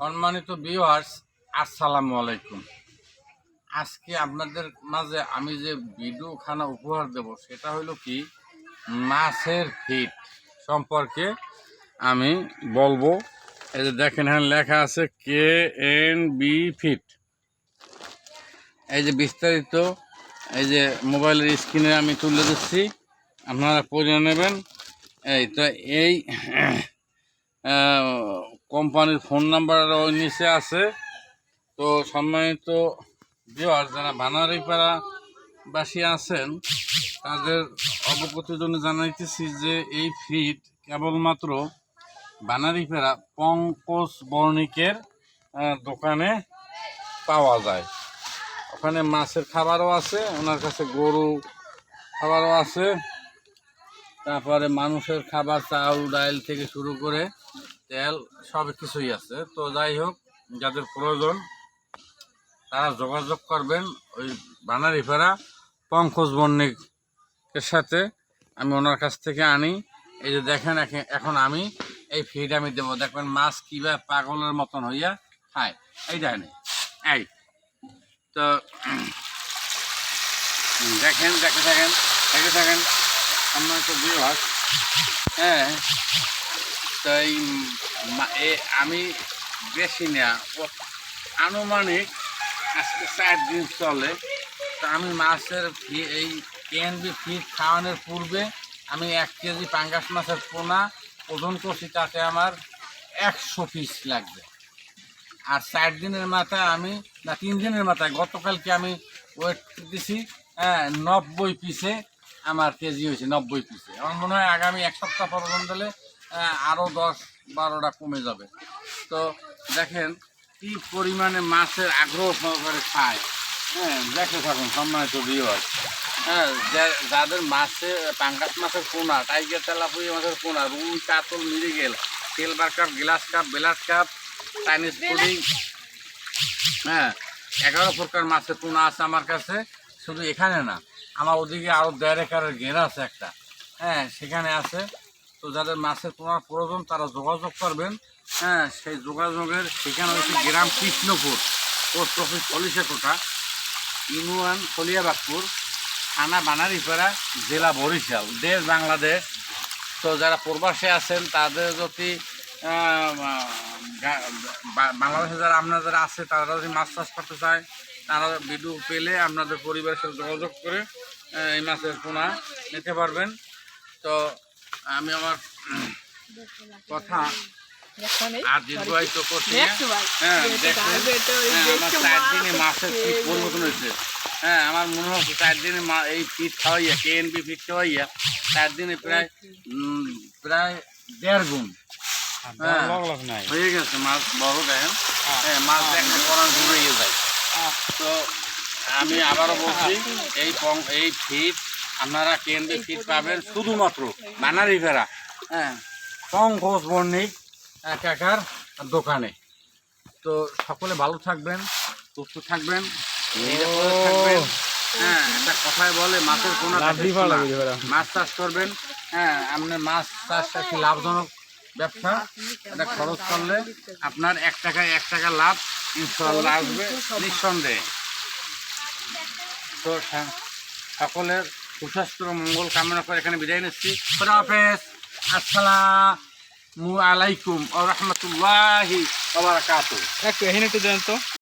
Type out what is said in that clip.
সম্মানিত ভিউয়ার্স আসসালামু আলাইকুম। আজকে আপনাদের মাঝে আমি যে ভিডিও খানা উপহার দেব, সেটা হলো কি? মাছের ফিট সম্পর্কে আমি বলব। এই যে দেখেন, এখানে লেখা আছে কে এন বি ফিট এই যে বিস্তারিত, এই যে মোবাইলের স্ক্রিনে আমি তুলে দিচ্ছি আপনারা পড়ে নেবেন। এই তো এই কোম্পানির ফোন নাম্বার ওই নিচে আছে। তো সম্মানিত ভিওয়ার যারা বানারিপাড়া বাসী আছেন, তাদের অবগতির জন্য জানাইতেছি যে এই ফিট কেবলমাত্র বানারিপাড়া পঙ্কজ বর্ণিকের দোকানে পাওয়া যায়। ওখানে মাছের খাবারও আছে, ওনার কাছে গরু খাবারও আছে। তারপরে মানুষের খাবার চাউল ডাল থেকে শুরু করে তেল সব কিছুই আছে। তো যাই হোক, যাদের প্রয়োজন, তারা যোগাযোগ করবেন ওই বানারিফেরা পঙ্কজ বণিকের সাথে। আমি ওনার কাছ থেকে আনি। এই যে দেখেন, এখে- এখন আমি এই ফিড আমি দেবো। দেখবেন মাছ কীভাবে পাগলের মতন হইয়া খায়। এই দেখেন, এই। তো, দেখেন, দেখে থাকেন দেখে থাকেন। আমার তো বিভাগ হ্যাঁ। তো এই আমি বেশি না। আনুমানিক আজকে চার দিন চলে। তো আমি মাছের ফি- এই কেএনবি ফিট খাওয়ানোর পূর্বে আমি এক কেজি পাঙ্গাস মাছের পোনা ওজন করছি তাতে আমার একশো পিস লাগবে। আর চার দিনের মাথায় আমি, না, তিন দিনের মাথায় গতকালকে আমি ওয়েট দিছি হ্যাঁ নব্বই পিসে আমার কেজি হয়েছে, নব্বই পিসে। আমার মনে হয় আগামী এক সপ্তাহ পর্যন্ত আরও দশ বারোটা কমে যাবে। তো দেখেন কি পরিমাণে মাছের আগ্রহ সহকারে খায়। হ্যাঁ দেখে থাকুন, সম্মানিত ভিউয়ার হ্যাঁ যাদের মাছে, পাঙ্গাস মাছের পোনা, টাইগার তেলাপুরি মাছের পোনা, রুই, কাতল মিরিগেল সিলভার কাপ, গ্লাস কাপ বেলাস কাপ, চাইনিজ পুডিং হ্যাঁ এগারো প্রকার মাছের পোনা আছে আমার কাছে। শুধু এখানে না, আমার ওদিকে আরও দেড় একারের ঘেরা আছে একটা। হ্যাঁ সেখানে আছে। তো যাদের মাছের পোনার প্রয়োজন, তারা যোগাযোগ করবেন। হ্যাঁ সেই যোগাযোগের সেখানে হচ্ছে গ্রাম কৃষ্ণপুর, পোস্ট অফিস পলিশে কোটা ইউনিয়ন কলিয়াবাগপুর, থানা বানারিপাড়া, জেলা বরিশাল। দেশ বাংলাদেশ। তো যারা প্রবাসে আছেন, তাদের যদি বাংলাদেশে যারা আপনার যারা আছে, তারা যদি মাছ চাষ করতে চায়, তারা ভিডিও পেলে আপনাদের পরিবারের সাথে যোগাযোগ করে এই মাছের পোনা নিতে পারবেন। তো আমি আমার কথা আর দীর্ঘায়িত করছি না। হ্যাঁ হ্যাঁ, আমার চার দিনে মাছের পরিবর্তন হয়েছে। হ্যাঁ আমার মনে হচ্ছে চার দিনে এই ফিট খাওয়াইয়া চার দিনে প্রায় প্রায় দেড় গুণ। হ্যাঁ, হয়ে গেছে মাছ বড় দেখেন। হ্যাঁ। মাছ ঘুরে যায়। তো আমি আবারও বলছি এই এই ফিট আপনারা কেন্দ্রে ফিট পাবেন শুধুমাত্র বানারি ফেরা হ্যাঁ। পঙ্কজ বর্ণিক একাকার দোকানে। তো সকলে ভালো থাকবেন সুস্থ থাকবেন থাকবেন। হ্যাঁ একটা কথায় বলে মাছের কোনো মাছ চাষ করবেন। হ্যাঁ আপনার মাছ চাষটা একটি লাভজনক ব্যবসা। এটা খরচ করলে আপনার এক টাকায় এক টাকা লাভ ইনশাল্লাহ আসবে নিঃসন্দেহে। তো সকলের সুস্বাস্থ্য মঙ্গল কামনা করে এখানে বিদায় নিচ্ছি। খোদা হাফেজ। আসসালামু আলাইকুম ও তো।